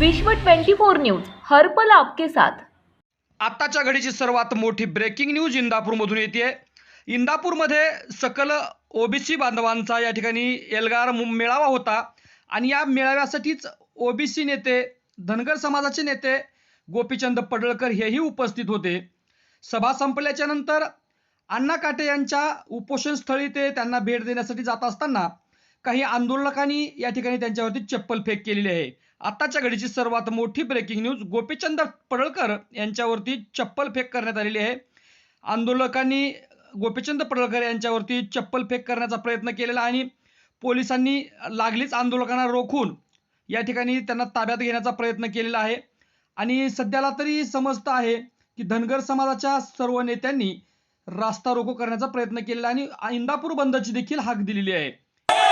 विश्व 24 न्यूज हरपल आपके साथ. आत्ताच्या घडीची सर्वात मोठी ब्रेकिंग न्यूज इंदापूरमधून येते इंदापूरमध्ये सकल ओबीसी बांधवांचा या ठिकाणी एल्गार मेळावा होता. आणि या मेळाव्यासाठीच ओबीसी नेते धनगर समाजाचे नेते गोपीचंद पडळकर हेही उपस्थित होते. सभा संपल्याच्या नंतर अण्णा काटे यांच्या उपोषणस्थळी ते त्यांना भेट देण्यासाठी जात असताना काही आंदोलकांनी या ठिकाणी त्यांच्यावरती चप्पल फेक केलेली आहे. आत्ताच्या घडीची सर्वात मोठी ब्रेकिंग न्यूज गोपीचंद पडळकर यांच्यावरती चप्पल फेक करण्यात आलेली आहे. आंदोलकांनी गोपीचंद पडळकर यांच्यावरती चप्पल फेक करण्याचा प्रयत्न केलेला आणि पोलिसांनी लागलीच आंदोलकांना रोखून या ठिकाणी त्यांना ताब्यात घेण्याचा प्रयत्न केलेला आहे. आणि सध्याला तरी समजतं आहे की धनगर समाजाच्या सर्व नेत्यांनी रास्ता रोको करण्याचा प्रयत्न केलेला आहे आणि इंदापूर बंदची देखील हाक दिलेली आहे.